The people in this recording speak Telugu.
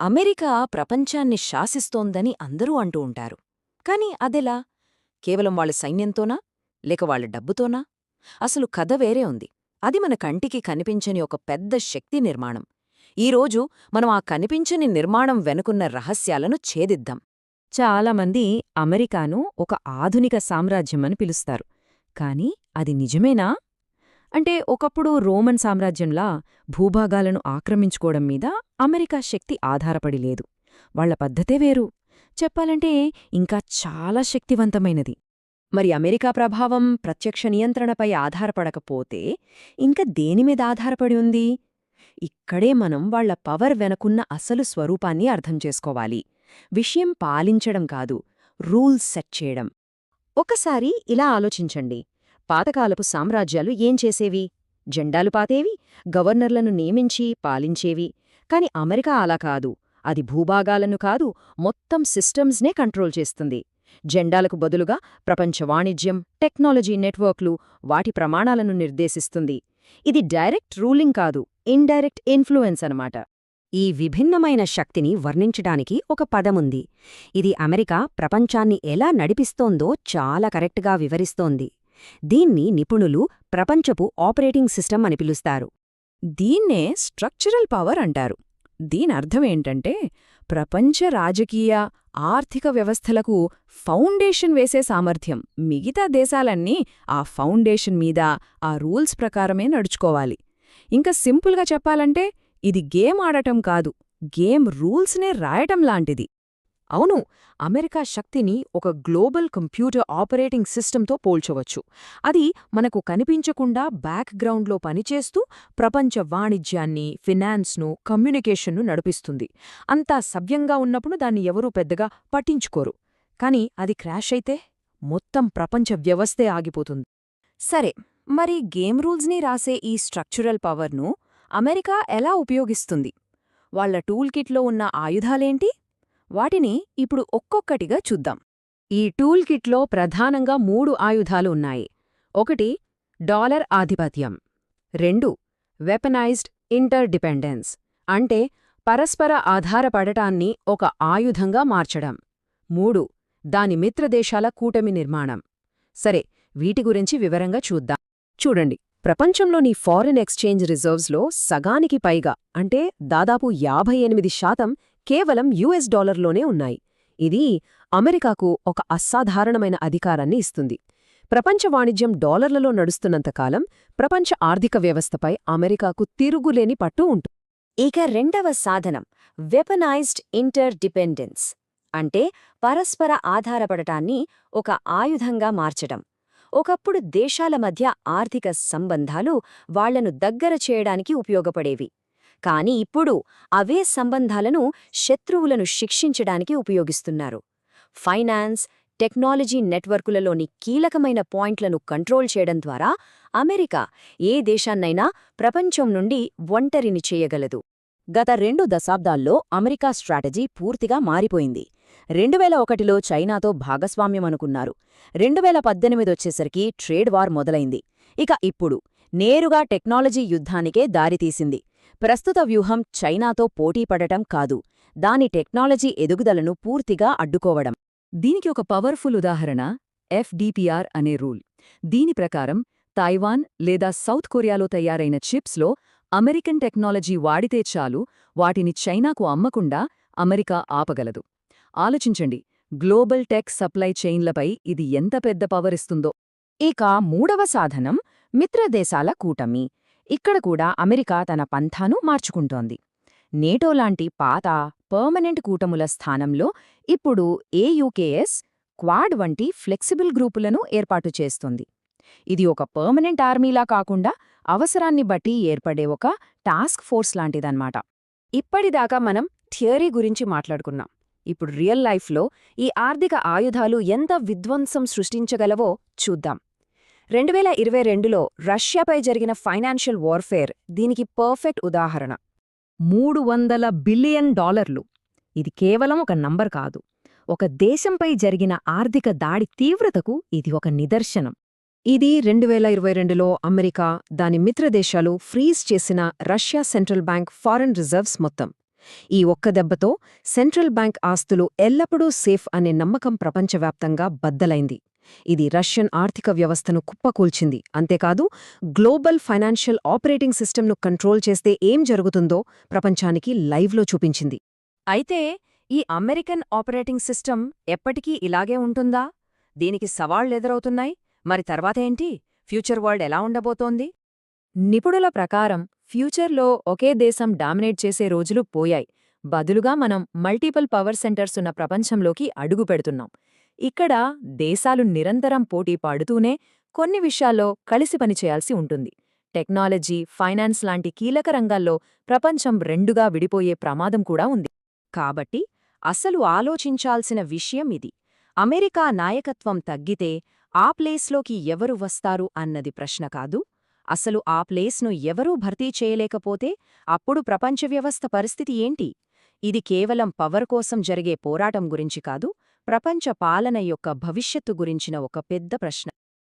అమెరికా ప్రపంచాన్ని శాసిస్తోందని అందరూ అంటూ ఉంటారు. కాని అదెలా? కేవలం వాళ్ళ సైన్యంతోనా? లేక వాళ్ళ డబ్బుతోనా? అసలు కథ వేరే ఉంది. అది మన కంటికి కనిపించని ఒక పెద్ద శక్తి నిర్మాణం. ఈరోజు మనం ఆ కనిపించని నిర్మాణం వెనుకున్న రహస్యాలను ఛేదిద్దాం. చాలామంది అమెరికాను ఒక ఆధునిక సామ్రాజ్యమని పిలుస్తారు. కాని అది నిజమేనా? అంటే ఒకప్పుడు రోమన్ సామ్రాజ్యంలా భూభాగాలను ఆక్రమించుకోవడం మీద అమెరికా శక్తి ఆధారపడి లేదు. వాళ్ళ పద్ధతే వేరు. చెప్పాలంటే ఇంకా చాలా శక్తివంతమైనది. మరి అమెరికా ప్రభావం ప్రత్యక్ష నియంత్రణపై ఆధారపడకపోతే ఇంక దేనిమీద ఆధారపడి ఉంది? ఇక్కడే మనం వాళ్ళ పవర్ వెనకున్న అసలు స్వరూపాన్ని అర్థం చేసుకోవాలి. విషయం పాలించడం కాదు రూల్స్ సెట్ చేయడం. ఒకసారి ఇలా ఆలోచించండి. పాతకాలపు సామ్రాజ్యాలు ఏం చేసేవి? జెండాలు పాతేవి? గవర్నర్లను నియమించి పాలించేవి? కాని అమెరికా అలా కాదు. అది భూభాగాలను కాదు మొత్తం సిస్టమ్స్నే కంట్రోల్ చేస్తుంది. జెండాలకు బదులుగా ప్రపంచ వాణిజ్యం టెక్నాలజీ నెట్వర్క్లు వాటి ప్రమాణాలను నిర్దేశిస్తుంది. ఇది డైరెక్ట్ రూలింగ్ కాదు ఇండైరెక్ట్ ఇన్ఫ్లుయెన్స్ అనమాట ఈ విభిన్నమైన శక్తిని వర్ణించడానికి ఒక పదముంది ఇది అమెరికా ప్రపంచాన్ని ఎలా నడిపిస్తోందో చాలా కరెక్ట్గా వివరిస్తోంది. దీన్ని నిపుణులు ప్రపంచపు ఆపరేటింగ్ సిస్టమ్ అని పిలుస్తారు. దీన్నే స్ట్రక్చరల్ పవర్ అంటారు. దీనర్థమేంటంటే ప్రపంచ రాజకీయ ఆర్థిక వ్యవస్థలకు ఫౌండేషన్ వేసే సామర్థ్యం. మిగతా దేశాలన్నీ ఆ ఫౌండేషన్ మీద ఆ రూల్స్ ప్రకారమే నడుచుకోవాలి. ఇంకా సింపుల్గా చెప్పాలంటే ఇది గేమ్ ఆడటం కాదు. గేమ్ రూల్స్నే రాయటం లాంటిది. అవును అమెరికా శక్తిని ఒక గ్లోబల్ కంప్యూటర్ ఆపరేటింగ్ సిస్టంతో పోల్చవచ్చు. అది మనకు కనిపించకుండా బ్యాక్గ్రౌండ్లో పనిచేస్తూ ప్రపంచ వాణిజ్యాన్ని ఫినాన్స్ను కమ్యూనికేషన్ను నడిపిస్తుంది. అంతా సవ్యంగా ఉన్నప్పుడు దాన్ని ఎవరూ పెద్దగా పట్టించుకోరు. కాని అది క్రాష్ అయితే మొత్తం ప్రపంచ వ్యవస్థే ఆగిపోతుంది. సరే మరి గేమ్ రూల్స్ని రాసే ఈ స్ట్రక్చురల్ పవర్ను అమెరికా ఎలా ఉపయోగిస్తుంది? వాళ్ళ టూల్ కిట్లో ఉన్న ఆయుధాలేంటి? వాటిని ఇప్పుడు ఒక్కొక్కటిగా చూద్దాం. ఈ టూల్ కిట్లో ప్రధానంగా మూడు ఆయుధాలు ఉన్నాయి. ఒకటి డాలర్ ఆధిపత్యం. రెండు వెపనైజ్డ్ ఇంటర్ డిపెండెన్స్ అంటే పరస్పర ఆధారపడటాన్ని ఒక ఆయుధంగా మార్చడం. మూడు దాని మిత్రదేశాల కూటమి నిర్మాణం. సరే వీటి గురించి వివరంగా చూద్దాం. చూడండి ప్రపంచంలోని ఫారిన్ ఎక్స్చేంజ్ రిజర్వ్స్లో సగానికి పైగా అంటే దాదాపు యాభై ఎనిమిది శాతం కేవలం యుఎస్ డాలర్లోనే ఉన్నాయి. ఇది అమెరికాకు ఒక అసాధారణమైన అధికారాన్ని ఇస్తుంది. ప్రపంచ వాణిజ్యం డాలర్లలో నడుస్తున్నంతకాలం ప్రపంచ ఆర్థిక వ్యవస్థపై అమెరికాకు తిరుగులేని పట్టు ఉంటుంది. ఇక రెండవ సాధనం వెపనైజ్డ్ ఇంటర్ డిపెండెన్స్ అంటే పరస్పర ఆధారపడటాన్ని ఒక ఆయుధంగా మార్చటం ఒకప్పుడు దేశాల మధ్య ఆర్థిక సంబంధాలు వాళ్ళను దగ్గర చేయడానికి ఉపయోగపడేవి. కాని ఇప్పుడు అవే సంబంధాలను శత్రువులను శిక్షించడానికి ఉపయోగిస్తున్నారు. ఫైనాన్స్ టెక్నాలజీ నెట్వర్కులలోని కీలకమైన పాయింట్లను కంట్రోల్ చేయడం ద్వారా అమెరికా ఏ దేశాన్నైనా ప్రపంచం నుండి ఒంటరిని చేయగలదు. గత రెండు దశాబ్దాల్లో అమెరికా స్ట్రాటజీ పూర్తిగా మారిపోయింది. రెండువేల ఒకటిలో చైనాతో భాగస్వామ్యమనుకున్నారు రెండువేల పద్దెనిమిదొచ్చేసరికి ట్రేడ్ వార్ మొదలైంది. ఇక ఇప్పుడు నేరుగా టెక్నాలజీ యుద్ధానికే దారితీసింది. ప్రస్తుత వ్యూహం చైనాతో పోటీపడటం కాదు. దాని టెక్నాలజీ ఎదుగుదలను పూర్తిగా అడ్డుకోవడం. దీనికి ఒక పవర్ఫుల్ ఉదాహరణ ఎఫ్డిపిఆర్ అనే రూల్. దీని ప్రకారం తైవాన్ లేదా సౌత్ కొరియాలో తయారైన చిప్స్లో అమెరికన్ టెక్నాలజీ వాడితే చాలు వాటిని చైనాకు అమ్మకుండా అమెరికా ఆపగలదు. ఆలోచించండి గ్లోబల్ టెక్ సప్లై చైన్లపై ఇది ఎంత పెద్ద పవరిస్తుందో ఇక మూడవ సాధనం మిత్రదేశాల కూటమి. ఇక్కడ కూడా అమెరికా తన పంథాను మార్చుకుంటోంది. నేటోలాంటి పాత పర్మనెంట్ కూటముల స్థానంలో ఇప్పుడు ఏయుకేఎస్ క్వాడ్ వంటి ఫ్లెక్సిబుల్ గ్రూపులను ఏర్పాటు చేస్తుంది. ఇది ఒక పర్మనెంట్ ఆర్మీలా కాకుండా అవసరాన్ని బట్టి ఏర్పడే ఒక టాస్క్ ఫోర్స్ లాంటిదన్నమాట. ఇప్పటిదాకా మనం థియరీ గురించి మాట్లాడుకున్నాం. ఇప్పుడు రియల్ లైఫ్లో ఈ ఆర్థిక ఆయుధాలు ఎంత విధ్వంసం సృష్టించగలవో చూద్దాం. రెండువేల ఇరవై రెండులో రష్యాపై జరిగిన ఫైనాన్షియల్ వార్ఫేర్ దీనికి పర్ఫెక్ట్ ఉదాహరణ. మూడు వందల బిలియన్ డాలర్లు. ఇది కేవలం ఒక నంబర్ కాదు. ఒక దేశంపై జరిగిన ఆర్థిక దాడి తీవ్రతకు ఇది ఒక నిదర్శనం. ఇది రెండువేల ఇరవై రెండులో అమెరికా దాని మిత్రదేశాలు ఫ్రీజ్ చేసిన Russia central bank foreign reserves మొత్తం. ఈ ఒక్క దెబ్బతో సెంట్రల్ బ్యాంక్ ఆస్తులు ఎల్లప్పుడూ సేఫ్ అనే నమ్మకం ప్రపంచవ్యాప్తంగా బద్దలైంది. ఇది రష్యన్ ఆర్థిక వ్యవస్థను కుప్పకూల్చింది. అంతేకాదు గ్లోబల్ ఫైనాన్షియల్ ఆపరేటింగ్ సిస్టమ్ను కంట్రోల్ చేస్తే ఏం జరుగుతుందో ప్రపంచానికి లైవ్లో చూపించింది. అయితే ఈ అమెరికన్ ఆపరేటింగ్ సిస్టమ్ ఎప్పటికీ ఇలాగే ఉంటుందా? దీనికి సవాళ్ళెదురవుతున్నాయి మరి తర్వాతేంటి ఫ్యూచర్ వరల్డ్ ఎలా ఉండబోతోంది? నిపుణుల ప్రకారం ఫ్యూచర్లో ఒకే దేశం డామినేట్ చేసే రోజులు పోయాయి. బదులుగా మనం మల్టిపుల్ పవర్ సెంటర్స్ ఉన్న ప్రపంచంలోకి అడుగుపెడుతున్నాం ఇక్కడ దేశాలు నిరంతరం పోటీ పాడుతూనే కొన్ని విషయాల్లో కలిసి పనిచేయాల్సి ఉంటుంది. టెక్నాలజీ ఫైనాన్స్ లాంటి కీలక రంగాల్లో ప్రపంచం రెండుగా విడిపోయే ప్రమాదం కూడా ఉంది. కాబట్టి అసలు ఆలోచించాల్సిన విషయం ఇది. అమెరికా నాయకత్వం తగ్గితే ఆ ప్లేస్లోకి ఎవరు వస్తారు అన్నది ప్రశ్న కాదు. అసలు ఆ ప్లేస్ను ఎవరూ భర్తీ చేయలేకపోతే అప్పుడు ప్రపంచ వ్యవస్థ పరిస్థితి ఏంటి? ఇది కేవలం పవర్ కోసం జరిగే పోరాటం గురించి కాదు ప్రపంచ పాలన యొక్క భవిష్యత్తు గురించిన ఒక పెద్ద ప్రశ్న.